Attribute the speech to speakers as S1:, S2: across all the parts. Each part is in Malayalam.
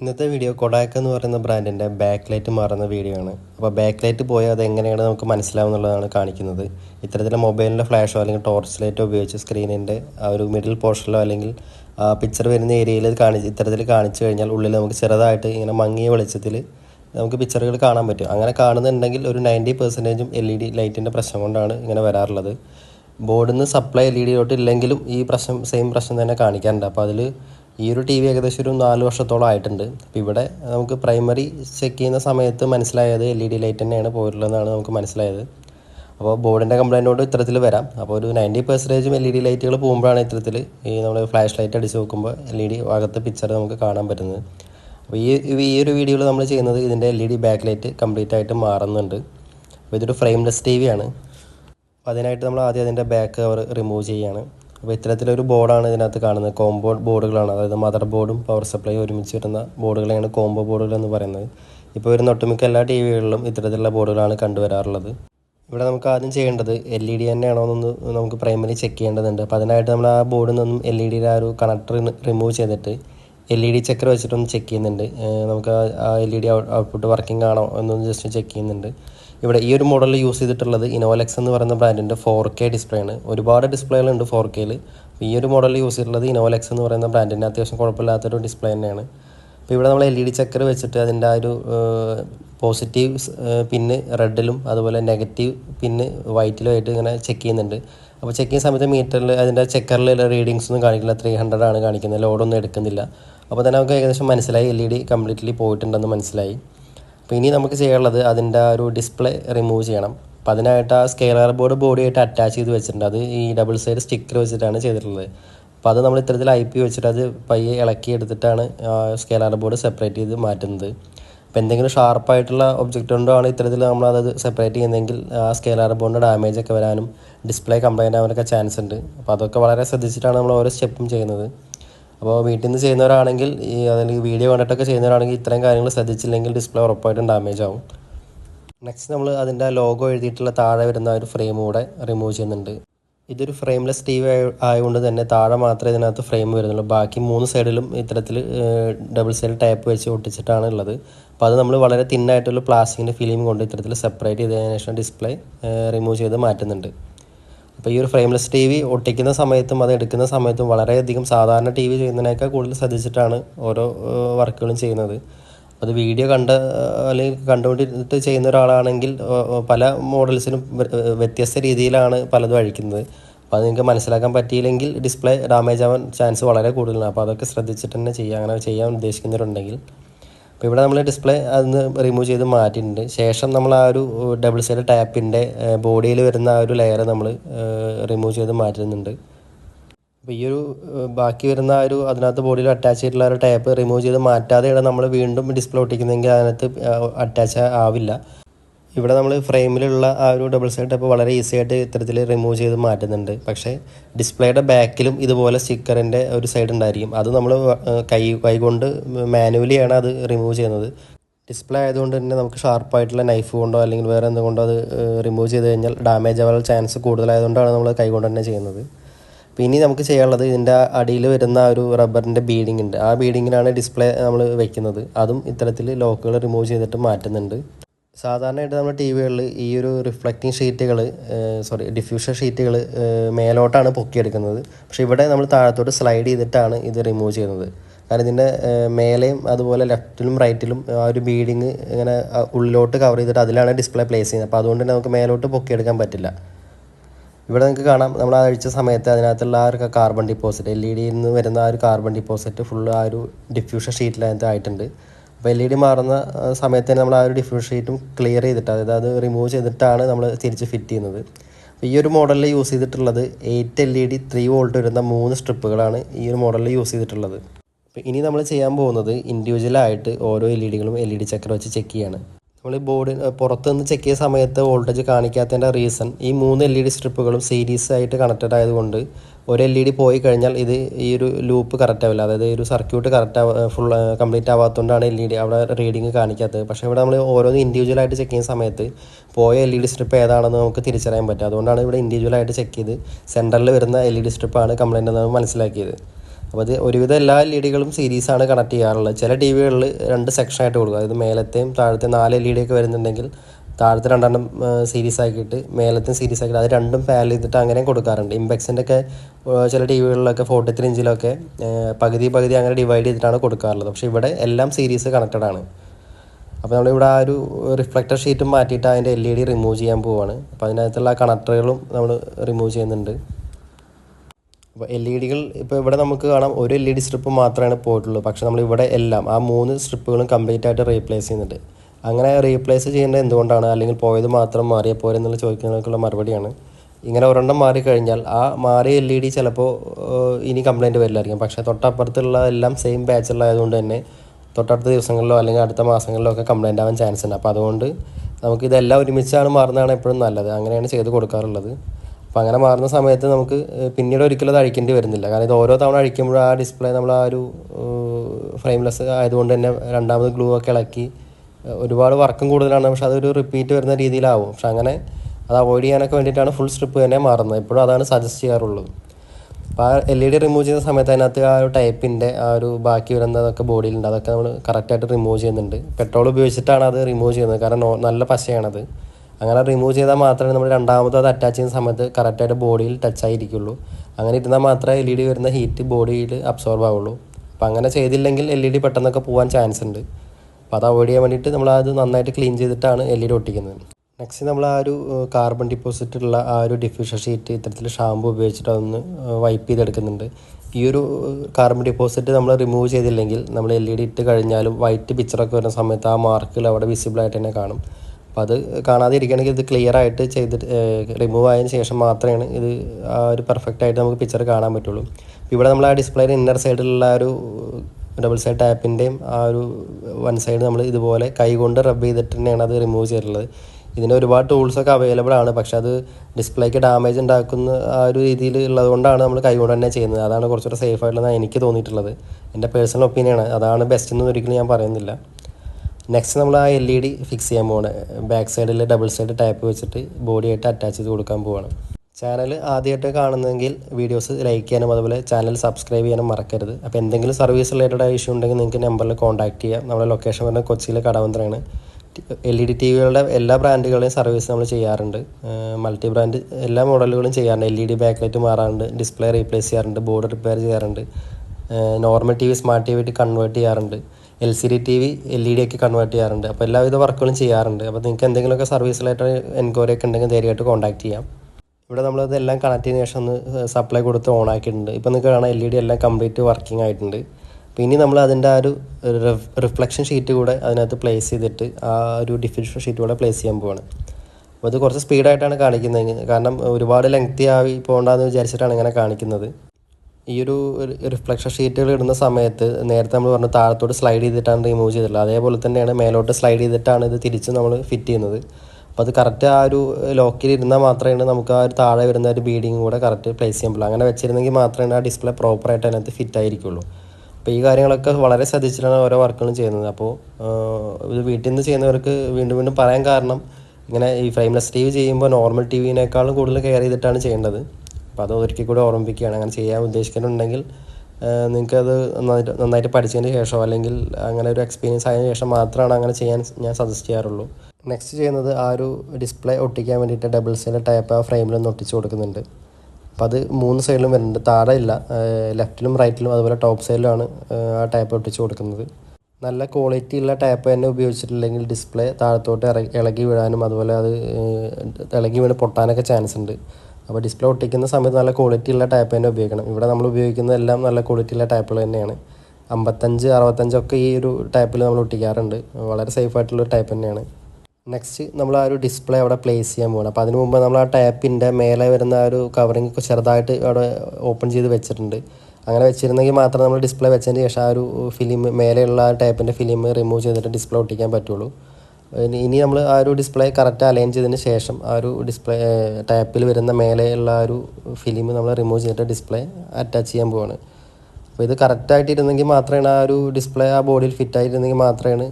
S1: ഇന്നത്തെ വീഡിയോ കൊഡാക്ക് എന്ന് പറയുന്ന ബ്രാൻഡിന്റെ ബാക്ക് ലൈറ്റ് മാറുന്ന വീഡിയോ ആണ്. അപ്പോൾ ബാക്ക് ലൈറ്റ് പോയാൽ അത് എങ്ങനെയാണ് നമുക്ക് മനസ്സിലാവുന്നുള്ളതാണ് കാണിക്കുന്നത്. ഇത്തരത്തിലെ മൊബൈലിന്റെ ഫ്ലാഷോ അല്ലെങ്കിൽ ടോർച്ച് ലൈറ്റോ ഉപയോഗിച്ച് സ്ക്രീനിന്റെ ആ ഒരു മിഡിൽ പോർഷനിലോ അല്ലെങ്കിൽ പിക്ചർ വരുന്ന ഏരിയയിൽ കാണിച്ച് ഇത്തരത്തിൽ കാണിച്ചു കഴിഞ്ഞാൽ ഉള്ളിൽ നമുക്ക് ചെറുതായിട്ട് ഇങ്ങനെ മങ്ങിയ വെളിച്ചത്തിൽ നമുക്ക് പിക്ചറുകൾ കാണാൻ പറ്റും. അങ്ങനെ കാണുന്നുണ്ടെങ്കിൽ ഒരു നയന്റി പെർസെന്റേജും എൽ ഇ ഡി ലൈറ്റിന്റെ പ്രശ്നം കൊണ്ടാണ് ഇങ്ങനെ വരാറുള്ളത്. ബോർഡിൽ നിന്ന് സപ്ലൈ എൽ ഇ ഡിയിലോട്ട് ഇല്ലെങ്കിലും ഈ പ്രശ്നം സെയിം പ്രശ്നം തന്നെ കാണിക്കാറുണ്ട്. അപ്പോൾ അതിൽ ഈ ഒരു ടി വി ഏകദേശം ഒരു നാല് വർഷത്തോളം ആയിട്ടുണ്ട്. അപ്പോൾ ഇവിടെ നമുക്ക് പ്രൈമറി ചെക്ക് ചെയ്യുന്ന സമയത്ത് മനസ്സിലായത് എൽ ഇ ഡി ലൈറ്റ് തന്നെയാണ് പോയിട്ടുള്ളതെന്നാണ് നമുക്ക് മനസ്സിലായത്. അപ്പോൾ ബോർഡിന്റെ കംപ്ലൈന്റോട് ഇത്തരത്തിൽ വരാം. അപ്പോൾ ഒരു നയന്റി പെർസെന്റേജും എൽ ഇ ഡി ലൈറ്റുകൾ പോകുമ്പോഴാണ് ഇത്തരത്തിൽ ഈ നമ്മൾ ഫ്ലാഷ് ലൈറ്റ് അടിച്ച് നോക്കുമ്പോൾ എൽ ഇ ഡി ഭാഗത്ത് പിക്ചർ നമുക്ക് കാണാൻ പറ്റുന്നത്. അപ്പോൾ ഈ ഈ ഒരു വീഡിയോയിൽ നമ്മൾ ചെയ്യുന്നത് ഇതിന്റെ L E D back light complete ആയിട്ട് മാറുന്നുണ്ട്. അപ്പോൾ ഇതൊരു ഫ്രെയിംലെസ് ടി വി ആണ്. അപ്പോൾ അതിനായിട്ട് നമ്മൾ ആദ്യം അതിന്റെ ബാക്ക് കവർ റിമൂവ് ചെയ്യുകയാണ്. അപ്പോൾ ഇത്തരത്തിലൊരു ബോർഡാണ് ഇതിനകത്ത് കാണുന്നത്. കോംബോ ബോർഡുകളാണ്. അതായത് മദർ ബോർഡും പവർ സപ്ലൈ ഒരുമിച്ച് വരുന്ന ബോർഡുകളെയാണ് കോംബോ ബോർഡുകൾ എന്ന് പറയുന്നത്. ഇപ്പോൾ വരുന്ന ഒട്ടുമിക്ക എല്ലാ ടി വികളിലും ഇത്തരത്തിലുള്ള ബോർഡുകളാണ് കണ്ടുവരാറുള്ളത്. ഇവിടെ നമുക്ക് ആദ്യം ചെയ്യേണ്ടത് എൽ ഇ ഡി തന്നെയാണോ എന്നൊന്ന് നമുക്ക് പ്രൈമറി ചെക്ക് ചെയ്യേണ്ടതുണ്ട്. അപ്പോൾ അതിനായിട്ട് നമ്മൾ ആ ബോർഡിൽ നിന്നും എൽ ഇ ഡിയുടെ ആ ഒരു കണക്ടർ റിമൂവ് ചെയ്തിട്ട് എൽ ഇ ഡി ചെക്കർ വെച്ചിട്ടൊന്ന് ചെക്ക് ചെയ്യുന്നുണ്ട്. നമുക്ക് ആ L E D output working ആണോ എന്നൊന്ന് ജസ്റ്റ് ചെക്ക് ചെയ്യുന്നുണ്ട്. ഇവിടെ ഈ ഒരു മോഡലിൽ യൂസ് ചെയ്തിട്ടുള്ളത് ഇനോലെക്സ് എന്ന് പറയുന്ന ബ്രാൻഡിന്റെ ഫോർ കെ ഡിസ്പ്ലേ ആണ്. ഒരുപാട് ഡിസ്പ്ലേകളുണ്ട് ഫോർ കെയിൽ ഈ ഒരു മോഡലിൽ യൂസ് ചെയ്തിട്ടുള്ളത് ഇനോലെക്സ് എന്ന് പറയുന്ന ബ്രാൻഡിന്റെ അത്യാവശ്യം കുഴപ്പമില്ലാത്തൊരു ഡിസ്പ്ലേ തന്നെയാണ്. അപ്പോൾ ഇവിടെ നമ്മൾ എൽ ഇ ഡി ചക്കർ വെച്ചിട്ട് അതിന്റെ ആ ഒരു പോസിറ്റീവ് പിന്ന് റെഡിലും അതുപോലെ നെഗറ്റീവ് പിന്ന് വൈറ്റിലുമായിട്ട് ഇങ്ങനെ ചെക്ക് ചെയ്യുന്നുണ്ട്. അപ്പോൾ ചെക്ക് ചെയ്യുന്ന സമയത്ത് മീറ്ററിൽ അതിന്റെ ചെക്കറിൽ റീഡിങ്സ് ഒന്നും കാണിക്കില്ല. ത്രീ ഹൺഡ്രഡ് ആണ് കാണിക്കുന്നത്. ലോഡൊന്നും എടുക്കുന്നില്ല. അപ്പോൾ തന്നെ നമുക്ക് ഏകദേശം മനസ്സിലായി. എൽ ഇ ഡി കംപ്ലീറ്റ്ലി പോയിട്ടുണ്ടെന്ന് മനസ്സിലായി. അപ്പോൾ ഇനി നമുക്ക് ചെയ്യാനുള്ളത് അതിന്റെ ആ ഒരു ഡിസ്പ്ലേ റിമൂവ് ചെയ്യണം. അപ്പോൾ അതിനായിട്ട് ആ സ്കെയിലർ ബോർഡ് ബോഡിയായിട്ട് അറ്റാച്ച് ചെയ്ത് വെച്ചിട്ടുണ്ട്. അത് ഈ ഡബിൾ സൈഡ് സ്റ്റിക്കർ വെച്ചിട്ടാണ് ചെയ്തിട്ടുള്ളത്. അപ്പോൾ അത് നമ്മൾ ഇത്തരത്തിൽ ഐ പി വെച്ചിട്ട് അത് പയ്യെ ഇളക്കി എടുത്തിട്ടാണ് സ്കെയിലർ ബോർഡ് സെപ്പറേറ്റ് ചെയ്ത് മാറ്റുന്നത്. അപ്പോൾ എന്തെങ്കിലും ഷാർപ്പായിട്ടുള്ള ഒബ്ജക്റ്റ് കൊണ്ടാണ് ഇത്തരത്തിൽ നമ്മൾ അത് സെപ്പറേറ്റ് ചെയ്യുന്നതെങ്കിൽ ആ സ്കെയിലർ ബോർഡിന്റെ ഡാമേജ് ഒക്കെ വരാനും ഡിസ്പ്ലേ കംപ്ലൈന്റ് ആവാനൊക്കെ ചാൻസ് ഉണ്ട്. അപ്പോൾ അതൊക്കെ വളരെ ശ്രദ്ധിച്ചിട്ടാണ് നമ്മൾ ഓരോ സ്റ്റെപ്പും ചെയ്യുന്നത്. അപ്പോൾ വീട്ടിൽ നിന്ന് ചെയ്യുന്നവരാണെങ്കിൽ ഈ അല്ലെങ്കിൽ വീഡിയോ കണ്ടിട്ടൊക്കെ ചെയ്യുന്നവരാണെങ്കിൽ ഇത്രയും കാര്യങ്ങൾ ശ്രദ്ധിച്ചില്ലെങ്കിൽ ഡിസ്പ്ലേ ഉറപ്പായിട്ടും ഡാമേജ് ആവും. നെക്സ്റ്റ് നമ്മൾ അതിന്റെ ലോഗോ എഴുതിയിട്ടുള്ള താഴെ വരുന്ന ഒരു ഫ്രെയിം കൂടെ റിമൂവ് ചെയ്യുന്നുണ്ട്. ഇതൊരു ഫ്രെയിംലെസ് ടി വി ആയതുകൊണ്ട് തന്നെ താഴെ മാത്രമേ ഇതിനകത്ത് ഫ്രെയിം വരുന്നുള്ളൂ. ബാക്കി മൂന്ന് സൈഡിലും ഇത്തരത്തിൽ ഡബിൾ സൈഡ് ടൈപ്പ് വെച്ച് ഒട്ടിച്ചിട്ടാണ് ഉള്ളത്. അപ്പോൾ അത് നമ്മൾ വളരെ തിന്നായിട്ടുള്ള പ്ലാസ്റ്റിക്കിന്റെ ഫിലിം കൊണ്ട് ഇത്തരത്തിൽ സെപ്പറേറ്റ് ചെയ്തതിനു ശേഷം ഡിസ്പ്ലേ റിമൂവ് ചെയ്ത് മാറ്റുന്നുണ്ട്. അപ്പോൾ ഈ ഒരു ഫ്രെയിംലെസ് ടി വി ഒട്ടിക്കുന്ന സമയത്തും അത് എടുക്കുന്ന സമയത്തും വളരെയധികം സാധാരണ ടി വി ചെയ്യുന്നതിനേക്കാൾ കൂടുതൽ ശ്രദ്ധിച്ചിട്ടാണ് ഓരോ വർക്കുകളും ചെയ്യുന്നത്. അത് വീഡിയോ കണ്ട അല്ലെങ്കിൽ കണ്ടുകൊണ്ടിട്ട് ചെയ്യുന്ന ഒരാളാണെങ്കിൽ പല മോഡൽസിനും വ്യത്യസ്ത രീതിയിലാണ് പലതും അഴിക്കുന്നത്. അപ്പോൾ അത് നിങ്ങൾക്ക് മനസ്സിലാക്കാൻ പറ്റിയില്ലെങ്കിൽ ഡിസ്പ്ലേ ഡാമേജ് ആവാൻ ചാൻസ് വളരെ കൂടുതലാണ്. അപ്പോൾ അതൊക്കെ ശ്രദ്ധിച്ചിട്ട് തന്നെ ചെയ്യുക അങ്ങനെ ചെയ്യാൻ ഉദ്ദേശിക്കുന്നവരുണ്ടെങ്കിൽ അപ്പോൾ ഇവിടെ നമ്മൾ ഡിസ്പ്ലേ അതിന് റിമൂവ് ചെയ്ത് മാറ്റിയിട്ടുണ്ട്. ശേഷം നമ്മൾ ആ ഒരു ഡബിൾ സൈഡ് ടാപ്പിന്റെ ബോഡിയിൽ വരുന്ന ആ ഒരു ലെയർ നമ്മൾ റിമൂവ് ചെയ്ത് മാറ്റുന്നുണ്ട്. അപ്പോൾ ഈ ഒരു ബാക്കി വരുന്ന ആ ഒരു അതിനകത്ത് ബോഡിയിൽ അറ്റാച്ച് ചെയ്തിട്ടുള്ള ഒരു ടാപ്പ് റിമൂവ് ചെയ്ത് മാറ്റാതെയാണ് നമ്മൾ വീണ്ടും ഡിസ്പ്ലേ ഒട്ടിക്കുന്നതെങ്കിൽ അതിനകത്ത് അറ്റാച്ച് ആവില്ല. ഇവിടെ നമ്മൾ ഫ്രെയിമിലുള്ള ആ ഒരു ഡബിൾ സൈഡ് ടാപ്പ് വളരെ ഈസി ആയിട്ട് ഇത്തരത്തിൽ റിമൂവ് ചെയ്ത് മാറ്റുന്നുണ്ട്. പക്ഷേ ഡിസ്പ്ലേയുടെ ബാക്കിലും ഇതുപോലെ സ്റ്റിക്കറിന്റെ ഒരു സൈഡ് ഉണ്ടായിരിക്കും. അത് നമ്മൾ കൈ കൈ കൊണ്ട് മാനുവലിയാണ് അത് റിമൂവ് ചെയ്യുന്നത്. ഡിസ്പ്ലേ ആയതുകൊണ്ട് തന്നെ നമുക്ക് ഷാർപ്പായിട്ടുള്ള നൈഫ് കൊണ്ടോ അല്ലെങ്കിൽ വേറെ എന്തുകൊണ്ടോ അത് റിമൂവ് ചെയ്ത് കഴിഞ്ഞാൽ ഡാമേജ് ആവാനുള്ള ചാൻസ് കൂടുതലായതുകൊണ്ടാണ് നമ്മൾ കൈ കൊണ്ട് തന്നെ ചെയ്യുന്നത്. പിന്നെ നമുക്ക് ചെയ്യാനുള്ളത് ഇതിന്റെ അടിയിൽ വരുന്ന ഒരു റബ്ബറിന്റെ ബീഡിംഗ് ഉണ്ട്. ആ ബീഡിങ്ങിനാണ് ഡിസ്പ്ലേ നമ്മൾ വെക്കുന്നത്. അതും ഇത്തരത്തിൽ ലോക്കുകൾ റിമൂവ് ചെയ്തിട്ട് മാറ്റുന്നുണ്ട്. സാധാരണയായിട്ട് നമ്മുടെ ടി വികളിൽ ഈ ഒരു റിഫ്ലക്റ്റിംഗ് ഷീറ്റുകൾ സോറി ഡിഫ്യൂഷൻ ഷീറ്റുകൾ മേലോട്ടാണ് പൊക്കിയെടുക്കുന്നത്. പക്ഷേ ഇവിടെ നമ്മൾ താഴത്തോട്ട് സ്ലൈഡ് ചെയ്തിട്ടാണ് ഇത് റിമൂവ് ചെയ്യുന്നത്. കാരണം ഇതിന്റെ മേലെയും അതുപോലെ ലെഫ്റ്റിലും റൈറ്റിലും ആ ഒരു ബീഡിങ് ഇങ്ങനെ ഉള്ളിലോട്ട് കവർ ചെയ്തിട്ട് അതിലാണ് ഡിസ്പ്ലേ പ്ലേസ് ചെയ്യുന്നത്. അപ്പോൾ അതുകൊണ്ട് തന്നെ നമുക്ക് മേലോട്ട് പൊക്കിയെടുക്കാൻ പറ്റില്ല. ഇവിടെ നിങ്ങൾക്ക് കാണാം നമ്മൾ അഴിച്ച സമയത്ത് അതിനകത്തുള്ള ആ ഒരു കാർബൺ ഡിപ്പോസിറ്റ് എൽ ഇ ഡിയിൽ നിന്ന് വരുന്ന ആ ഒരു കാർബൺ ഡിപ്പോസിറ്റ് ഫുള്ള് ആ ഒരു ഡിഫ്യൂഷൻ ഷീറ്റിനകത്ത് ആയിട്ടുണ്ട്. അപ്പോൾ എൽ ഇ ഡി മാറുന്ന സമയത്ത് തന്നെ നമ്മൾ ആ ഒരു ഡിഫ്യൂഷൻ ഷീറ്റും ക്ലിയർ ചെയ്തിട്ട് അതായത് അത് റിമൂവ് ചെയ്തിട്ടാണ് നമ്മൾ തിരിച്ച് ഫിറ്റ് ചെയ്യുന്നത്. അപ്പോൾ ഈ ഒരു മോഡലിൽ യൂസ് ചെയ്തിട്ടുള്ളത് eight L E D three volt വരുന്ന മൂന്ന് സ്ട്രിപ്പുകളാണ് ഈ ഒരു മോഡലിൽ യൂസ് ചെയ്തിട്ടുള്ളത്. അപ്പോൾ ഇനി നമ്മൾ ചെയ്യാൻ പോകുന്നത് ഇൻഡിവിജ്വലായിട്ട് ഓരോ എൽ ഇ ഡികളും എൽ ഇ ഡി ചക്രം വെച്ച് ചെക്ക് ചെയ്യാണ്. നമ്മൾ ബോർഡ് പുറത്ത് നിന്ന് ചെക്ക് ചെയ്യുന്ന സമയത്ത് വോൾട്ടേജ് കാണിക്കാത്തതിന്റെ റീസൺ ഈ മൂന്ന് എൽ ഇ ഡി സ്ട്രിപ്പുകളും സീരീസ് ആയിട്ട് കണക്റ്റഡ് ആയതുകൊണ്ട് ഒരു എൽ ഇ ഡി പോയി കഴിഞ്ഞാൽ ഇത് ഈ ഒരു ലൂപ്പ് കറക്റ്റ് ആവില്ല. അതായത് ഈ ഒരു സർക്യൂട്ട് കറക്റ്റ് ആവാ ഫുൾ കംപ്ലീറ്റ് ആവാത്തതുകൊണ്ടാണ് എൽ ഇ ഡി അവിടെ റീഡിങ് കാണിക്കാത്തത്. പക്ഷേ ഇവിടെ നമ്മൾ ഓരോന്ന് ഇൻഡിവിജ്വലായിട്ട് ചെക്ക് ചെയ്യുന്ന സമയത്ത് പോയ എൽ ഇ ഡി സ്ട്രിപ്പ് ഏതാണെന്ന് നമുക്ക് തിരിച്ചറിയാൻ പറ്റും. അതുകൊണ്ടാണ് ഇവിടെ ഇൻഡിവിജ്വലായിട്ട് ചെക്ക് ചെയ്ത് സെന്ററിൽ വരുന്ന എൽ ഇ ഡി സ്ട്രിപ്പാണ് കംപ്ലൈന്റ് എന്ന് മനസ്സിലാക്കിയത്. അപ്പോൾ ഇത് ഒരുവിധം എല്ലാ എൽ ഇ ഡികളും സീരീസാണ് കണക്ട് ചെയ്യാറുള്ളത്. ചില ടി വികളിൽ രണ്ട് സെക്ഷനായിട്ട് കൊടുക്കും. അതായത് മേലത്തെയും താഴത്തെ നാല് എൽ ഇ ഡി ഒക്കെ വരുന്നുണ്ടെങ്കിൽ താഴത്തെ രണ്ടെണ്ണം സീരീസ് ആക്കിയിട്ട് മേലത്തെയും സീരീസ് ആക്കിയിട്ട് അത് രണ്ടും പാൽ ചെയ്തിട്ട് അങ്ങനെ കൊടുക്കാറുണ്ട്. ഇമ്പെക്സിന്റെ ഒക്കെ ചില ടി വികളിലൊക്കെ ഫോർട്ടി ത്രീ ഇഞ്ചിലൊക്കെ പകുതി പകുതി അങ്ങനെ ഡിവൈഡ് ചെയ്തിട്ടാണ് കൊടുക്കാറുള്ളത്. പക്ഷേ ഇവിടെ എല്ലാം സീരീസ് കണക്റ്റഡ് ആണ്. അപ്പോൾ നമ്മളിവിടെ ആ ഒരു റിഫ്ലക്ടർ ഷീറ്റും മാറ്റിയിട്ട് അതിന്റെ എൽ ഇ ഡി റിമൂവ് ചെയ്യാൻ പോവുകയാണ് അപ്പോൾ അതിനകത്തുള്ള കണക്ടറുകളും നമ്മൾ റിമൂവ് ചെയ്യുന്നുണ്ട്. അപ്പോൾ എൽ ഇ ഡികൾ ഇപ്പോൾ ഇവിടെ നമുക്ക് കാണാം ഒരു എൽ ഇ ഡി സ്ട്രിപ്പ് മാത്രമാണ് പോയിട്ടുള്ളൂ. പക്ഷേ നമ്മൾ ഇവിടെ എല്ലാം ആ മൂന്ന് സ്ട്രിപ്പുകളും കംപ്ലീറ്റ് ആയിട്ട് റീപ്ലേസ് ചെയ്യുന്നുണ്ട്. അങ്ങനെ റീപ്ലേസ് ചെയ്യേണ്ടത് എന്തുകൊണ്ടാണ്? അല്ലെങ്കിൽ പോയത് മാത്രം മാറിയ പോരെ എന്നുള്ള മറുപടിയാണ്. ഇങ്ങനെ ഒരെണ്ണം മാറിക്കഴിഞ്ഞാൽ ആ മാറിയ എൽ ഇ ഡി ചിലപ്പോൾ ഇനി കംപ്ലൈന്റ് വരില്ലായിരിക്കും. പക്ഷേ തൊട്ടപ്പുറത്തുള്ള എല്ലാം സെയിം ബാച്ചിലായതുകൊണ്ട് തന്നെ തൊട്ടടുത്ത ദിവസങ്ങളിലോ അല്ലെങ്കിൽ അടുത്ത മാസങ്ങളിലോ ഒക്കെ കംപ്ലൈന്റ് ആവാൻ ചാൻസ് ഉണ്ട്. അപ്പോൾ അതുകൊണ്ട് നമുക്ക് ഇതെല്ലാം ഒരുമിച്ചാണ് മാറുന്നതാണ് എപ്പോഴും നല്ലത്. അങ്ങനെയാണ് ചെയ്ത് കൊടുക്കാറുള്ളത്. അപ്പോൾ അങ്ങനെ മാറുന്ന സമയത്ത് നമുക്ക് പിന്നീട് ഒരിക്കലും അത് അഴിക്കേണ്ടി വരുന്നില്ല. കാരണം ഇത് ഓരോ തവണ അഴിക്കുമ്പോഴും ആ ഡിസ്പ്ലേ നമ്മൾ ആ ഒരു ഫ്രെയിംലെസ് ആയതുകൊണ്ട് തന്നെ രണ്ടാമത് ഗ്ലൂ ഒക്കെ ഇളക്കി ഒരുപാട് വർക്കും കൂടുതലാണ്. പക്ഷെ അതൊരു റിപ്പീറ്റ് വരുന്ന രീതിയിലാവും. പക്ഷെ അങ്ങനെ അത് അവോയ്ഡ് ചെയ്യാനൊക്കെ വേണ്ടിയിട്ടാണ് ഫുൾ സ്ട്രിപ്പ് തന്നെ മാറുന്നത്. എപ്പോഴും അതാണ് സജസ്റ്റ് ചെയ്യാറുള്ളത്. അപ്പോൾ ആ എൽ ഇ ഡി റിമൂവ് ചെയ്യുന്ന സമയത്ത് അതിനകത്ത് ആ ഒരു ടൈപ്പിന്റെ ആ ഒരു ബാക്കി വരുന്നതൊക്കെ ബോഡിയിലുണ്ട്. അതൊക്കെ നമ്മൾ കറക്റ്റായിട്ട് റിമൂവ് ചെയ്യുന്നുണ്ട്. പെട്രോൾ ഉപയോഗിച്ചിട്ടാണ് അത് റിമൂവ് ചെയ്യുന്നത്. കാരണം നല്ല പശയാണത്. അങ്ങനെ റിമൂവ് ചെയ്താൽ മാത്രമേ നമ്മൾ രണ്ടാമതും അത് അറ്റാച്ച് ചെയ്യുന്ന സമയത്ത് കറക്റ്റായിട്ട് ബോഡിയിൽ ടച്ച് ആയിരിക്കുള്ളൂ. അങ്ങനെ ഇരുന്നാൽ മാത്രമേ എൽ ഇ ഡി വരുന്ന ഹീറ്റ് ബോഡിയിൽ അബ്സോർബ് ആവുള്ളൂ. അപ്പോൾ അങ്ങനെ ചെയ്തില്ലെങ്കിൽ എൽ ഇ ഡി പെട്ടെന്നൊക്കെ പോകാൻ ചാൻസ് ഉണ്ട്. അപ്പോൾ അത് അവോയ്ഡ് ചെയ്യാൻ വേണ്ടിയിട്ട് നമ്മൾ അത് നന്നായിട്ട് ക്ലീൻ ചെയ്തിട്ടാണ് എൽ ഇ ഡി ഒട്ടിക്കുന്നത്. നെക്സ്റ്റ് നമ്മൾ ആ ഒരു കാർബൺ ഡിപ്പോസിറ്റ് ഉള്ള ആ ഒരു ഡിഫ്യൂഷൻ ഷീറ്റ് ഇത്തരത്തിൽ ഷാമ്പു ഉപയോഗിച്ചിട്ട് അതൊന്ന് വൈപ്പ് ചെയ്തെടുക്കുന്നുണ്ട്. ഈ ഒരു കാർബൺ ഡിപ്പോസിറ്റ് നമ്മൾ റിമൂവ് ചെയ്തില്ലെങ്കിൽ നമ്മൾ എൽ ഇ ഡി ഇട്ട് കഴിഞ്ഞാലും വൈറ്റ് പിക്ചറൊക്കെ വരുന്ന സമയത്ത് ആ മാർക്കുകൾ അവിടെ വിസിബിൾ ആയിട്ട് തന്നെ കാണും. അപ്പോൾ അത് കാണാതെ ഇരിക്കണമെങ്കിൽ ഇത് ക്ലിയർ ആയിട്ട് ചെയ്തിട്ട് റിമൂവ് ആയതിനു ശേഷം മാത്രമാണ് ഇത് ആ ഒരു പെർഫെക്റ്റ് ആയിട്ട് നമുക്ക് പിക്ചർ കാണാൻ പറ്റുള്ളൂ. ഇവിടെ നമ്മൾ ആ ഡിസ്പ്ലേയുടെ ഇന്നർ സൈഡിലുള്ള ഒരു ഡബിൾ സൈഡ് ടാപ്പിന്റെയും ആ ഒരു വൺ സൈഡ് നമ്മൾ ഇതുപോലെ കൈ കൊണ്ട് റബ്ബ് ചെയ്തിട്ട് തന്നെയാണ് അത് റിമൂവ് ചെയ്തിട്ടുള്ളത്. ഇതിന് ഒരുപാട് ടൂൾസൊക്കെ അവൈലബിൾ ആണ്. പക്ഷേ അത് ഡിസ്പ്ലേക്ക് ഡാമേജ് ഉണ്ടാക്കുന്ന ആ ഒരു രീതിയിൽ ഉള്ളതുകൊണ്ടാണ് നമ്മൾ കൈകൊണ്ട് തന്നെ ചെയ്യുന്നത്. അതാണ് കുറച്ചുകൂടെ സേഫ് ആയിട്ടുള്ളതെന്ന് എനിക്ക് തോന്നിയിട്ടുള്ളത്. എന്റെ പേഴ്സണൽ ഒപ്പീനിയനാണ് അതാണ് ബെസ്റ്റ് എന്ന് ഒരിക്കലും ഞാൻ പറയുന്നില്ല. നെക്സ്റ്റ് നമ്മൾ ആ എൽ ഇ ഡി ഫിക്സ് ചെയ്യാൻ പോവാണ്. ബാക്ക് സൈഡിൽ ഡബിൾ സൈഡ് ടാപ്പ് വെച്ചിട്ട് ബോഡി ആയിട്ട് അറ്റാച്ച് ചെയ്ത് കൊടുക്കാൻ പോവാണ്. ചാനൽ ആദ്യമായിട്ട് കാണുന്നതെങ്കിൽ വീഡിയോസ് ലൈക്ക് ചെയ്യാനും അതുപോലെ ചാനൽ സബ്സ്ക്രൈബ് ചെയ്യാനും മറക്കരുത്. അപ്പോൾ എന്തെങ്കിലും സർവീസ് റിലേറ്റഡ് ഇഷ്യൂ ഉണ്ടെങ്കിൽ നിങ്ങൾക്ക് നമ്പറിൽ കോൺടാക്ട് ചെയ്യാം. നമ്മുടെ ലൊക്കേഷൻ വരുന്നത് കൊച്ചിയിലെ കടവന്ത്രയാണ്. എൽ ഇ ഡി ടി വികളുടെ എല്ലാ ബ്രാൻഡുകളുടെയും സർവീസ് നമ്മൾ ചെയ്യാറുണ്ട്. മൾട്ടി ബ്രാൻഡ് എല്ലാ മോഡലുകളും ചെയ്യാറുണ്ട്. L E D back light മാറാറുണ്ട് ഡിസ്പ്ലേ റീപ്ലേസ് ചെയ്യാറുണ്ട് ബോർഡ് റിപ്പയർ ചെയ്യാറുണ്ട്. Normal T V smart T V ആയിട്ട് കൺവേർട്ട് ചെയ്യാറുണ്ട്. L C D T V L E D ഒക്കെ കൺവേർട്ട് ചെയ്യാറുണ്ട്. അപ്പോൾ എല്ലാവിധ വർക്കുകളും ചെയ്യാറുണ്ട്. അപ്പോൾ നിങ്ങൾക്ക് എന്തെങ്കിലുമൊക്കെ സർവീസ് റിലേറ്റഡ് എൻക്വയറി ഒക്കെ ഉണ്ടെങ്കിൽ ധൈര്യമായിട്ട് കോൺടാക്ട് ചെയ്യാം. ഇവിടെ നമ്മളതെല്ലാം കണക്ട് ചെയ്തതിന് ശേഷം ഒന്ന് സപ്ലൈ കൊടുത്ത് ഓൺ ആക്കിയിട്ടുണ്ട്. ഇപ്പോൾ നിങ്ങൾക്ക് കാണാം എൽ ഇ ഡി എല്ലാം കംപ്ലീറ്റ് വർക്കിംഗ് ആയിട്ടുണ്ട്. പിന്നെ നമ്മൾ അതിന്റെ ആ ഒരു റിഫ്ലക്ഷൻ ഷീറ്റ് കൂടെ അതിനകത്ത് പ്ലേസ് ചെയ്തിട്ട് ആ ഒരു ഡിഫ്യൂഷൻ ഷീറ്റ് കൂടെ പ്ലേസ് ചെയ്യാൻ പോവാണ്. അപ്പോൾ ഇത് കുറച്ച് സ്പീഡായിട്ടാണ് കാണിക്കുന്നത്. കാരണം ഒരുപാട് ലെങ്തി ആയി പോകണ്ടെന്ന് വിചാരിച്ചിട്ടാണ് ഇങ്ങനെ കാണിക്കുന്നത്. ഈ ഒരു റിഫ്ലക്ഷൻ ഷീറ്റുകൾ ഇടുന്ന സമയത്ത് നേരത്തെ നമ്മൾ പറഞ്ഞ താഴത്തോട്ട് സ്ലൈഡ് ചെയ്തിട്ടാണ് റിമൂവ് ചെയ്തിട്ടുള്ളത്. അതേപോലെ തന്നെയാണ് മേലോട്ട് സ്ലൈഡ് ചെയ്തിട്ടാണ് ഇത് തിരിച്ച് നമ്മൾ ഫിറ്റ് ചെയ്യുന്നത്. അപ്പോൾ അത് കറക്റ്റ് ആ ഒരു ലോക്കിൽ ഇരുന്നാൽ മാത്രമേ നമുക്ക് ആ ഒരു താഴെ വരുന്ന ഒരു ബീഡിങ് കൂടെ കറക്റ്റ് പ്ലേസ് ചെയ്യാൻ പറ്റുള്ളൂ. അങ്ങനെ വെച്ചിരുന്നെങ്കിൽ മാത്രമേ ആ ഡിസ്പ്ലേ പ്രോപ്പറായിട്ട് അതിനകത്ത് ഫിറ്റ് ആയിരിക്കുള്ളൂ. അപ്പോൾ ഈ കാര്യങ്ങളൊക്കെ വളരെ ശ്രദ്ധിച്ചിട്ടാണ് ഓരോ വർക്കുകളും ചെയ്യുന്നത്. അപ്പോൾ ഇത് വീട്ടിൽ നിന്ന് ചെയ്യുന്നവർക്ക് വീണ്ടും വീണ്ടും പറയാൻ കാരണം ഇങ്ങനെ ഈ ഫ്രെയിംലെസ് ടി വി ചെയ്യുമ്പോൾ നോർമൽ ടി വിനേക്കാളും കൂടുതൽ കെയർ ചെയ്തിട്ടാണ് ചെയ്യേണ്ടത്. അപ്പോൾ അത് ഒരിക്കൽ കൂടി ഓർമ്മിപ്പിക്കുകയാണ്. അങ്ങനെ ചെയ്യാൻ ഉദ്ദേശിക്കുന്നുണ്ടെങ്കിൽ നിങ്ങൾക്കത് നന്നായിട്ട് നന്നായിട്ട് പഠിച്ചതിന് ശേഷം അല്ലെങ്കിൽ അങ്ങനെ ഒരു എക്സ്പീരിയൻസ് ആയതിനു ശേഷം മാത്രമാണ് അങ്ങനെ ചെയ്യാൻ ഞാൻ സജസ്റ്റ് ചെയ്യാറുള്ളൂ. നെക്സ്റ്റ് ചെയ്യുന്നത് ആ ഒരു ഡിസ്പ്ലേ ഒട്ടിക്കാൻ വേണ്ടിയിട്ട് ഡബിൾ സൈഡ് ടൈപ്പ് ആ ഫ്രെയിമിൽ ഒന്ന് ഒട്ടിച്ച് കൊടുക്കുന്നുണ്ട്. അപ്പോൾ അത് മൂന്ന് സൈഡിലും വരുന്നുണ്ട്. താഴെ ഇല്ല. ലെഫ്റ്റിലും റൈറ്റിലും അതുപോലെ ടോപ്പ് സൈഡിലുമാണ് ആ ടൈപ്പ് ഒട്ടിച്ച് കൊടുക്കുന്നത്. നല്ല ക്വാളിറ്റി ഉള്ള ടാപ്പ് തന്നെ ഉപയോഗിച്ചിട്ടില്ലെങ്കിൽ ഡിസ്പ്ലേ താഴത്തോട്ട് ഇറ ഇളകി വീഴാനും അതുപോലെ അത് ഇളകി വീണ് പൊട്ടാനൊക്കെ ചാൻസ് ഉണ്ട്. അപ്പോൾ ഡിസ്പ്ലേ ഒട്ടിക്കുന്ന സമയത്ത് നല്ല ക്വാളിറ്റി ഉള്ള ടാപ്പ് തന്നെ ഉപയോഗിക്കണം. ഇവിടെ നമ്മൾ ഉപയോഗിക്കുന്നതെല്ലാം നല്ല ക്വാളിറ്റി ഉള്ള ടാപ്പുകൾ തന്നെയാണ്. അമ്പത്തഞ്ച് അറുപത്തഞ്ചൊക്കെ ഈ ഒരു ടൈപ്പിൽ നമ്മൾ ഒട്ടിക്കാറുണ്ട്. വളരെ സേഫ് ആയിട്ടുള്ള ടൈപ്പ് തന്നെയാണ്. നെക്സ്റ്റ് നമ്മൾ ആ ഒരു ഡിസ്പ്ലേ അവിടെ പ്ലേസ് ചെയ്യാൻ പോകണം അപ്പോൾ അതിന് മുമ്പ് നമ്മൾ ആ ടാപ്പിന്റെ മേലെ വരുന്ന ആ ഒരു കവറിങ് ചെറുതായിട്ട് അവിടെ ഓപ്പൺ ചെയ്ത് വെച്ചിട്ടുണ്ട്. അങ്ങനെ വെച്ചിരുന്നെങ്കിൽ മാത്രം നമ്മൾ ഡിസ്പ്ലേ വെച്ചതിന് ശേഷം ആ ഒരു ഫിലിം മേലെയുള്ള ആ ടാപ്പിന്റെ ഫിലിം റിമൂവ് ചെയ്തിട്ട് ഡിസ്പ്ലേ ഒട്ടിക്കാൻ പറ്റുള്ളൂ. ഇനി നമ്മൾ ആ ഒരു ഡിസ്പ്ലേ കറക്റ്റ് അലൈൻ ചെയ്തതിന് ശേഷം ആ ഒരു ഡിസ്പ്ലേ ടാപ്പിൽ വരുന്ന മേലെയുള്ള ആ ഒരു ഫിലിം നമ്മൾ റിമൂവ് ചെയ്തിട്ട് ഡിസ്പ്ലേ അറ്റാച്ച് ചെയ്യാൻ പോവാണ്. അപ്പോൾ ഇത് കറക്റ്റായിട്ട് ഇരുന്നെങ്കിൽ മാത്രമേ ആ ഒരു ഡിസ്പ്ലേ ആ ബോഡിയിൽ ഫിറ്റ് ആയിരുന്നെങ്കിൽ മാത്രമേ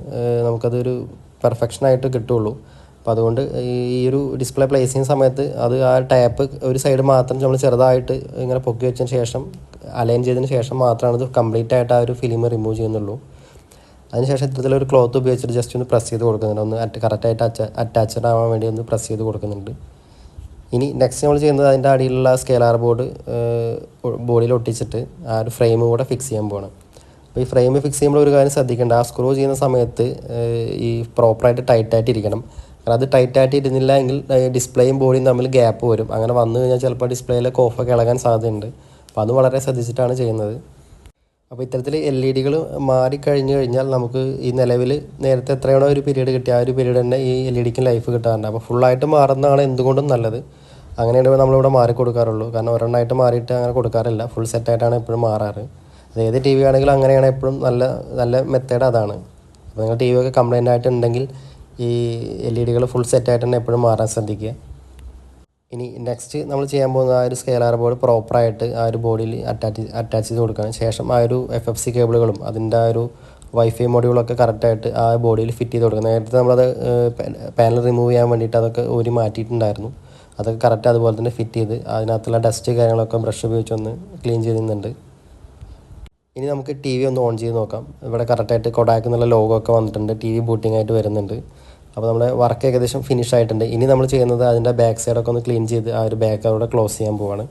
S1: നമുക്കതൊരു പെർഫെക്ഷനായിട്ട് കിട്ടുള്ളൂ. അപ്പോൾ അതുകൊണ്ട് ഈ ഒരു ഡിസ്പ്ലേ പ്ലേസ് ചെയ്യുന്ന സമയത്ത് അത് ആ ടാപ്പ് ഒരു സൈഡ് മാത്രം നമ്മൾ ചെറുതായിട്ട് ഇങ്ങനെ പൊക്കി വെച്ചതിന് ശേഷം അലൈൻ ചെയ്തതിന് ശേഷം മാത്രമാണ് ഇത് കംപ്ലീറ്റ് ആയിട്ട് ആ ഒരു ഫിലിം റിമൂവ് ചെയ്യുന്നുള്ളൂ. അതിനുശേഷം ഇത്തരത്തിലൊരു ക്ലോത്ത് ഉപയോഗിച്ചിട്ട് ജസ്റ്റ് ഒന്ന് പ്രസ് ചെയ്ത് കൊടുക്കുന്നുണ്ട്. ഒന്ന് അറ്റ് കറക്റ്റായിട്ട് അച്ച അറ്റാച്ച്ഡ് ആവാൻ വേണ്ടി ഒന്ന് പ്രസ് ചെയ്ത് കൊടുക്കുന്നുണ്ട്. ഇനി നെക്സ്റ്റ് നമ്മൾ ചെയ്യുന്നത് അതിന്റെ അടിയിലുള്ള സ്കെയിലാർ ബോർഡ് ബോഡിയിൽ ഒട്ടിച്ചിട്ട് ആ ഒരു ഫ്രെയിം കൂടെ ഫിക്സ് ചെയ്യാൻ പോകണം അപ്പോൾ ഈ ഫ്രെയിം ഫിക്സ് ചെയ്യുമ്പോൾ ഒരു കാര്യം ശ്രദ്ധിക്കേണ്ട ആ സ്ക്രൂ ചെയ്യുന്ന സമയത്ത് ഈ പ്രോപ്പറായിട്ട് ടൈറ്റായിട്ട് ഇരിക്കണം. കാരണം അത് ടൈറ്റായിട്ട് ഇരുന്നില്ല എങ്കിൽ ഡിസ്പ്ലേയും ബോഡിയും തമ്മിൽ ഗ്യാപ്പ് വരും. അങ്ങനെ വന്നു കഴിഞ്ഞാൽ ചിലപ്പോൾ ഡിസ്പ്ലേയിലെ കോഫൊക്കെ ഇളകാൻ സാധ്യതയുണ്ട്. അപ്പോൾ അത് വളരെ ശ്രദ്ധിച്ചിട്ടാണ് ചെയ്യുന്നത്. അപ്പോൾ ഇത്തരത്തിൽ എൽ ഇ ഡികൾ മാറിക്കഴിഞ്ഞു കഴിഞ്ഞാൽ നമുക്ക് ഈ നിലവിൽ നേരത്തെ എത്രയാണോ ഒരു പീരീഡ് കിട്ടിയ ആ ഒരു പീരീഡ് തന്നെ ഈ എൽ ഇ ഡിക്ക് ലൈഫ് കിട്ടാറുണ്ട്. അപ്പോൾ ഫുള്ളായിട്ട് മാറുന്നതാണ് എന്തുകൊണ്ടും നല്ലത്. അങ്ങനെയാണ് നമ്മളിവിടെ മാറി കൊടുക്കാറുള്ളൂ. കാരണം ഒരെണ്ണമായിട്ട് മാറിയിട്ട് അങ്ങനെ കൊടുക്കാറില്ല. ഫുൾ സെറ്റായിട്ടാണ് എപ്പോഴും മാറാറ്. അത് ഏത് ടി വി ആണെങ്കിലും അങ്ങനെയാണ് എപ്പോഴും നല്ല നല്ല മെത്തേഡ് അതാണ്. അപ്പോൾ നിങ്ങൾ ടി വി ഒക്കെ കംപ്ലൈന്റ് ആയിട്ടുണ്ടെങ്കിൽ ഈ എൽ ഇ ഡികൾ ഫുൾ സെറ്റായിട്ട് തന്നെ എപ്പോഴും മാറാൻ ശ്രദ്ധിക്കുക. ഇനി നെക്സ്റ്റ് നമ്മൾ ചെയ്യാൻ പോകുന്ന ആ ഒരു സ്കെയിലാർ ബോർഡ് പ്രോപ്പറായിട്ട് ആ ഒരു ബോഡിയിൽ അറ്റാച്ച് അറ്റാച്ച് ചെയ്ത് കൊടുക്കണം. ശേഷം ആ ഒരു എഫ് എഫ് സി കേബിളുകളും അതിന്റെ ആ ഒരു വൈഫൈ മൊഡ്യൂളൊക്കെ കറക്റ്റായിട്ട് ആ ബോഡിയിൽ ഫിറ്റ് ചെയ്ത് കൊടുക്കണം. നേരത്തെ നമ്മളത് പാനൽ റിമൂവ് ചെയ്യാൻ വേണ്ടിയിട്ട് അതൊക്കെ ഊരി മാറ്റിയിട്ടുണ്ടായിരുന്നു. അതൊക്കെ കറക്റ്റ് അതുപോലെ തന്നെ ഫിറ്റ് ചെയ്ത് അതിനകത്തുള്ള ഡസ്റ്റ് കാര്യങ്ങളൊക്കെ ബ്രഷ് ഉപയോഗിച്ച് ഒന്ന് ക്ലീൻ ചെയ്യുന്നുണ്ട് ഇനി നമുക്ക് ടി വി ഒന്ന് ഓൺ ചെയ്ത് നോക്കാം. ഇവിടെ കറക്റ്റായിട്ട് കൊടാക്ക് എന്നുള്ള ലോഗോ ഒക്കെ വന്നിട്ടുണ്ട്. ടി വി ബൂട്ടിംഗ് ആയിട്ട് വരുന്നുണ്ട്. അപ്പോൾ നമ്മുടെ വർക്ക് ഏകദേശം ഫിനിഷ് ആയിട്ടുണ്ട്. ഇനി നമ്മൾ ചെയ്യുന്നത് അതിന്റെ ബാക്ക് സൈഡൊക്കെ ഒന്ന് ക്ലീൻ ചെയ്ത് ആ ഒരു ബാക്ക് അവിടെ ക്ലോസ് ചെയ്യാൻ പോവാണ്.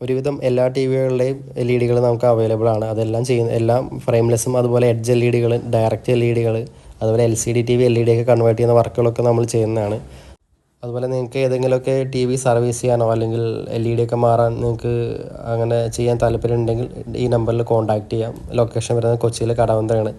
S1: ഒരുവിധം എല്ലാ ടി വികളുടെയും എൽ ഇ ഡികൾ നമുക്ക് അവൈലബിൾ ആണ്. അതെല്ലാം ചെയ്യുന്ന എല്ലാം ഫ്രെയിംലെസ്സും അതുപോലെ എഡ്ജ് എൽ ഇ ഡികൾ ഡയറക്റ്റ് എൽ ഇ ഡികൾ അതുപോലെ L C D T V L E D ഒക്കെ കൺവേർട്ട് ചെയ്യുന്ന വർക്കുകളൊക്കെ നമ്മൾ ചെയ്യുന്നതാണ്. അതുപോലെ നിങ്ങൾക്ക് ഏതെങ്കിലുമൊക്കെ ടി വി സർവീസ് ചെയ്യാനോ അല്ലെങ്കിൽ എൽ ഇ ഡി ഒക്കെ മാറാൻ നിങ്ങൾക്ക് അങ്ങനെ ചെയ്യാൻ താല്പര്യം ഉണ്ടെങ്കിൽ ഈ നമ്പറിൽ കോൺടാക്റ്റ് ചെയ്യാം. ലൊക്കേഷൻ വരുന്നത് കൊച്ചിയിലെ കടവന്ത്രയാണ്.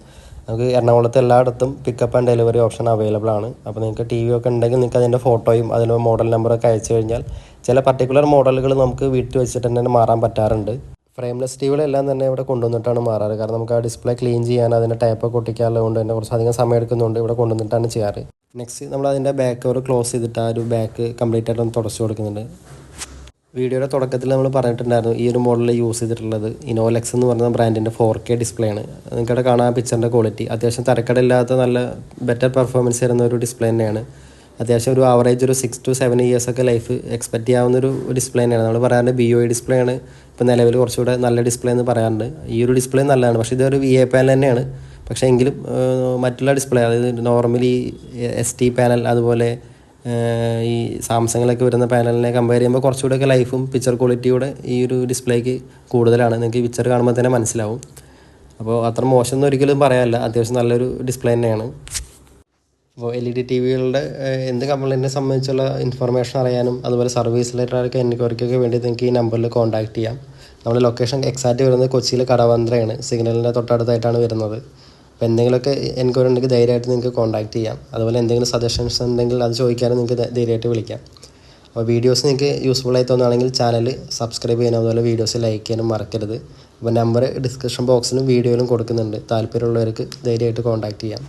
S1: നമുക്ക് എറണാകുളത്ത് എല്ലായിടത്തും pickup and delivery option available ആണ്. അപ്പോൾ നിങ്ങൾക്ക് ടി വി ഒക്കെ ഉണ്ടെങ്കിൽ നിങ്ങൾക്ക് അതിന്റെ ഫോട്ടോയും അതിന്റെ മോഡൽ നമ്പറൊക്കെ അയച്ചു കഴിഞ്ഞാൽ ചില പർട്ടിക്കുലർ മോഡലുകൾ നമുക്ക് വീട്ടിൽ വെച്ചിട്ട് തന്നെ മാറാൻ പറ്റാറുണ്ട്. ഫ്രെയിംലെസ് ടി വികളെല്ലാം തന്നെ ഇവിടെ കൊണ്ടുവന്നിട്ടാണ് മാറാറ്. കാരണം നമുക്ക് ആ ഡിസ്പ്ലേ ക്ലീൻ ചെയ്യാൻ അതിന്റെ ടൈപ്പൊക്കെ ഒട്ടിക്കാനുള്ളത് കൊണ്ട് തന്നെ കുറച്ചധികം സമയം എടുക്കുന്നുണ്ട് ഇവിടെ കൊണ്ടുവന്നിട്ടാണ് ചെയ്യാറ്. നെക്സ്റ്റ് നമ്മൾ അതിന്റെ ബാക്ക് കവർ ക്ലോസ് ചെയ്തിട്ട് ആ ഒരു ബാക്ക് കംപ്ലീറ്റ് ആയിട്ട് ഒന്ന് തുടച്ചു കൊടുക്കുന്നുണ്ട്. വീഡിയോയുടെ തുടക്കത്തിൽ നമ്മൾ പറഞ്ഞിട്ടുണ്ടായിരുന്നു ഈ ഒരു മോഡലിൽ യൂസ് ചെയ്തിട്ടുള്ളത് ഇനോലെക്സ് എന്ന് പറയുന്ന ബ്രാൻഡിന്റെ ഫോർ കെ ഡിസ്പ്ലേ ആണ്. നിങ്ങൾക്കവിടെ കാണാൻ പിക്ചറിന്റെ ക്വാളിറ്റി അത്യാവശ്യം തരക്കടില്ലാത്ത നല്ല ബെറ്റർ പെർഫോമൻസ് തരുന്ന ഒരു ഡിസ്പ്ലേ തന്നെയാണ്. അത്യാവശ്യം ഒരു ആവറേജ് ഒരു സിക്സ് ടു സെവൻ ഇയേഴ്സ് ഒക്കെ ലൈഫ് എക്സ്പെക്ട് ചെയ്യാവുന്ന ഒരു ഡിസ്പ്ലേ തന്നെയാണ്. നമ്മൾ പറയാറുണ്ട് ബി ഒ ഡിസ്പ്ലേ ആണ്. ഇപ്പോൾ നിലവിൽ കുറച്ചുകൂടെ നല്ല ഡിസ്പ്ലേ എന്ന് പറയാറുണ്ട്. ഈ ഒരു ഡിസ്പ്ലേ നല്ലതാണ്. പക്ഷേ ഇതൊരു വി എ പാനൽ തന്നെയാണ്. പക്ഷേ എങ്കിലും മറ്റുള്ള ഡിസ്പ്ലേ അതായത് നോർമലി എസ് ടി പാനൽ അതുപോലെ ഈ സാംസങ്ങിലൊക്കെ വരുന്ന പാനലിനെ കമ്പയർ ചെയ്യുമ്പോൾ കുറച്ചുകൂടെയൊക്കെ ലൈഫും പിക്ചർ ക്വാളിറ്റിയുടെ ഈ ഒരു ഡിസ്പ്ലേക്ക് കൂടുതലാണ്. നിങ്ങൾക്ക് പിക്ചർ കാണുമ്പോൾ തന്നെ മനസ്സിലാവും. അപ്പോൾ അത്ര മോശം എന്ന് ഒരിക്കലും പറയാനില്ല. അത്യാവശ്യം നല്ലൊരു ഡിസ്പ്ലേ തന്നെയാണ്. അപ്പോൾ എൽ ഇ ഡി ടി വികളുടെ എന്ത് കംപ്ലൈന്റിനെ സംബന്ധിച്ചുള്ള ഇൻഫർമേഷൻ അറിയാനും അതുപോലെ സർവീസ് റിലേറ്റഡ് എൻക്വയറിക്കൊക്കെ വേണ്ടി നിങ്ങൾക്ക് ഈ നമ്പറിൽ കോൺടാക്ട് ചെയ്യാം. നമ്മുടെ ലൊക്കേഷൻ എക്സാക്റ്റ് വരുന്നത് കൊച്ചിയിലെ കടവന്ത്രയാണ്. സിഗ്നലിന്റെ തൊട്ടടുത്തായിട്ടാണ് വരുന്നത്. അപ്പോൾ എന്തെങ്കിലുമൊക്കെ എൻക്വയറി ഉണ്ടെങ്കിൽ ധൈര്യമായിട്ട് നിങ്ങൾക്ക് കോൺടാക്ട് ചെയ്യാം. അതുപോലെ എന്തെങ്കിലും സജഷൻസ് ഉണ്ടെങ്കിൽ അത് ചോദിക്കാനും നിങ്ങൾക്ക് ധൈര്യമായിട്ട് വിളിക്കാം. അപ്പോൾ വീഡിയോസ് നിങ്ങൾക്ക് യൂസ്ഫുൾ ആയി തോന്നുകയാണെങ്കിൽ ചാനൽ സബ്സ്ക്രൈബ് ചെയ്യാനും അതുപോലെ വീഡിയോസ് ലൈക്ക് ചെയ്യാനും മറക്കരുത്. അപ്പോൾ നമ്പർ ഡിസ്ക്രിപ്ഷൻ ബോക്സിലും വീഡിയോയിലും കൊടുക്കുന്നുണ്ട്. താല്പര്യമുള്ളവർക്ക് ധൈര്യമായിട്ട് കോൺടാക്ട് ചെയ്യാം.